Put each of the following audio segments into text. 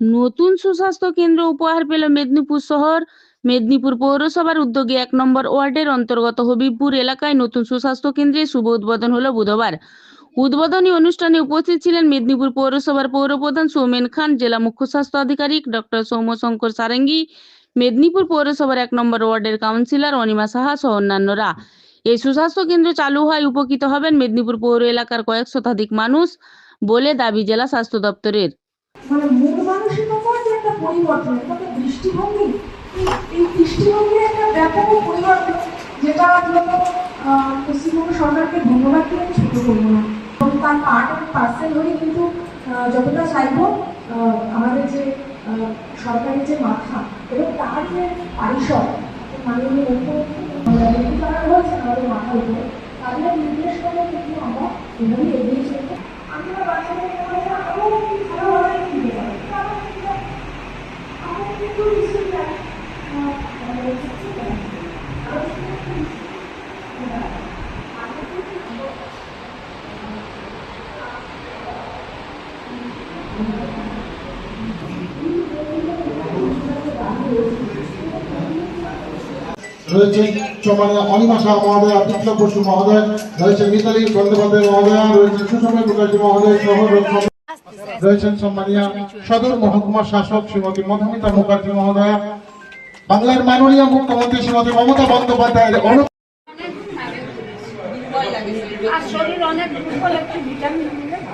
নতুন সুস্বাস্থ্য কেন্দ্র উপহার পেল মেদিনীপুর শহর। মেদিনীপুর পৌরসভার উদ্যোগে এক নম্বর ওয়ার্ডের অন্তর্গত হবিবপুর এলাকায় নতুন সুস্বাস্থ্য কেন্দ্রের শুভ উদ্বোধন হলো বুধবার। উদ্বোধনী অনুষ্ঠানে উপস্থিত ছিলেন মেদিনীপুর পৌরসভার পৌরপ্রধান সৌমেন খান, জেলা মুখ্য স্বাস্থ্য আধিকারিক ডক্টর সৌম্যশঙ্কর সারেঙ্গি, মেদিনীপুর পৌরসভার এক নম্বর ওয়ার্ডের কাউন্সিলর অনিমা সাহা সহ অন্যান্যরা। এই সুস্বাস্থ্য কেন্দ্র চালু হয়, উপকৃত হবেন মেদিনীপুর পৌর এলাকার কয়েক শতাধিক মানুষ বলে দাবি জেলা স্বাস্থ্য দপ্তরের। মানে মূল মানসিকতার যে একটা পরিবর্তন এটা দৃষ্টিভঙ্গি। এই- দৃষ্টিভঙ্গির একটা ব্যাপক পরিবর্তন যেটা আহ, পশ্চিমবঙ্গ সরকারকে ধন্যবাদ দিয়ে আমি করব না। তার পার্ট অ্যান্ড পার্সেল হয়ে কিন্তু যতটা চাইব আমাদের যে সরকারের যে মাথা এবং তার যে পারিষদ মাননীয় মুখ্যমন্ত্রী তারা আমাদের মাথার উপরে তাদের নির্দেশ করে কিন্তু আমরা এভাবেই এগিয়ে চলবো আমরা বাচ্চাদের মধ্যে আরও ভালোভাবে দিতে পারি কারণ এটা আমাদের কিন্তু নিশ্চয়ই জানি, আহ, আমাদের কিছু জানি। আরও কিছু জানি। রয়েছে চমানিয়া অনিমা শাহ মহোদয় বিপ্লব বসু মহোদয়, রয়েছে মিতালি বন্দ্যোপাধ্যায় মহোদয়, রয়েছে সুসময় মুখার্জি মহোদয় সহ রয়েছে- রয়েছেন সম্মানীয় সদর মহকুমা শাসক শ্রীমতী মধুমিতা মুখার্জি মহোদয়া, বাংলার মাননীয় মুখ্যমন্ত্রী শ্রীমতী মমতা বন্দ্যোপাধ্যায়ের অনু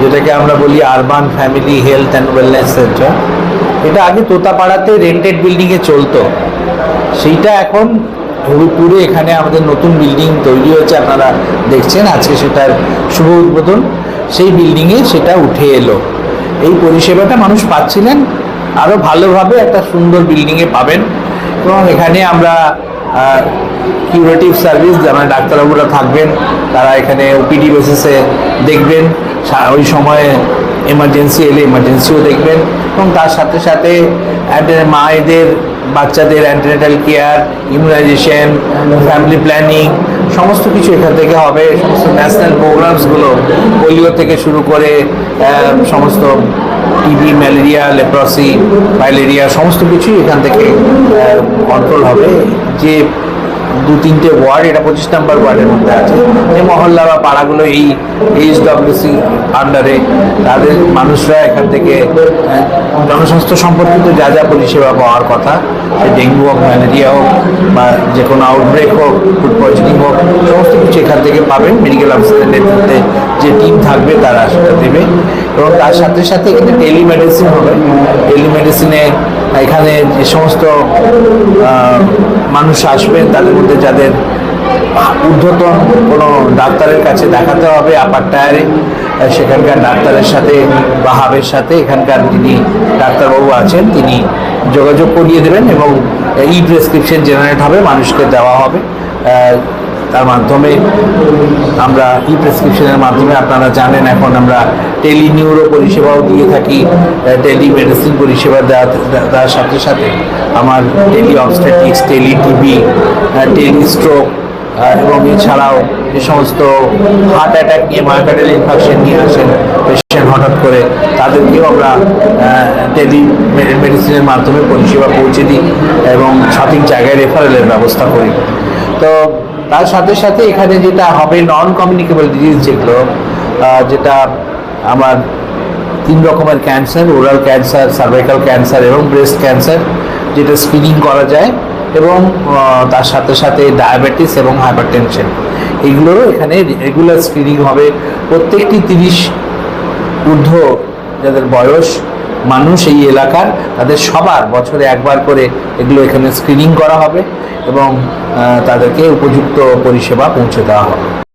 যেটাকে আমরা বলি urban family health and wellness centre এটা আগে তোতাপাড়াতে রেন্টেড বিল্ডিংয়ে চলতো। সেইটা এখন হবিপুরে এখানে আমাদের নতুন বিল্ডিং তৈরি হয়েছে, আপনারা দেখছেন, আজকে সেটার শুভ উদ্বোধন। সেই বিল্ডিংয়ে সেটা উঠে এলো। এই পরিষেবাটা মানুষ পাচ্ছিলেন। আরও ভালোভাবে একটা সুন্দর বিল্ডিংয়ে পাবেন। এবং এখানে আমরা কিউরেটিভ সার্ভিস যারা ডাক্তারবাবুরা থাকবেন, তারা এখানে ওপিডি বেসিসে দেখবেন। ওই সময়ে এমার্জেন্সি এলে এমার্জেন্সিও দেখবেন এবং তার সাথে সাথে মায়েদের, বাচ্চাদের antenatal care immunisation family planning সমস্ত কিছু এখান থেকে হবে। সমস্ত ন্যাশনাল প্রোগ্রামসগুলো পোলিও থেকে শুরু করে সমস্ত টিবি ম্যালেরিয়া লেপ্রসি ফাইলেরিয়া সমস্ত কিছুই এখান থেকে কন্ট্রোল হবে। যে দু তিনটে ওয়ার্ড, এটা পঁচিশ নাম্বার ওয়ার্ডের মধ্যে আছে। যে মহল্লা বা পাড়াগুলো এই এইচ ডব্লিউসি আন্ডারে তাদের মানুষরা এখান থেকে জনস্বাস্থ্য সম্পর্কিত যা যা পরিষেবা পাওয়ার কথা সে ডেঙ্গু হোক, ম্যালেরিয়া হোক, বা যে কোনো আউটব্রেক হোক ফুড পয়জনিং হোক, সমস্ত কিছু এখান থেকে পাবেন। মেডিকেল অফিসারের নেতৃত্বে যে টিম থাকবে, তারা সেটা দেবে। এবং তার সাথে সাথে এখানে টেলিমেডিসিন হবে। টেলিমেডিসিনে এখানে যে সমস্ত মানুষ আসবেন, তাদের মধ্যে যাদের ঊর্ধ্বতন কোনো ডাক্তারের কাছে দেখাতে হবে আপার টায়ারে সেখানকার ডাক্তারের সাথে বা হাবের সাথে, এখানকার যিনি ডাক্তারবাবু আছেন, তিনি যোগাযোগ করিয়ে দেবেন এবং ই প্রেসক্রিপশন জেনারেট হবে, মানুষকে দেওয়া হবে। তার মাধ্যমে আমরা ই প্রেসক্রিপশনের মাধ্যমে আপনারা জানেন, এখন আমরা টেলি নিউরো পরিষেবাও দিয়ে থাকি টেলি মেডিসিন পরিষেবা দেওয়া দেওয়ার সাথে সাথে আমার tele obstetrics tele TV tele stroke এবং এছাড়াও যে সমস্ত হার্ট অ্যাটাক নিয়ে, মায়োকার্ডিয়াল ইনফেকশন নিয়ে আসেন পেশেন্ট হঠাৎ করে, তাদেরকেও আমরা টেলি মেডিসিনের মাধ্যমে পরিষেবা পৌঁছে দিই এবং সঠিক জায়গায় রেফারেলের ব্যবস্থা করি। তো তার সাথে সাথে এখানে যেটা হবে নন কমিউনিকেবল ডিজিজ যেগুলো যেটা আমার তিন রকমের cancer oral cancer cervical cancer এবং ব্রেস্ট ক্যান্সার যেটা স্ক্রিনিং করা যায় এবং তার সাথে সাথে ডায়াবেটিস এবং হাইপারটেনশন এগুলোরও এখানে রেগুলার স্ক্রিনিং হবে। প্রত্যেকটি তিরিশ ঊর্ধ্ব যাদের বয়স মানুষ এই এলাকার, তাদের সবার বছরে একবার করে এগুলো এখানে স্ক্রিনিং করা হবে এবং তাদেরকে উপযুক্ত পরিষেবা পৌঁছে দেওয়া হবে।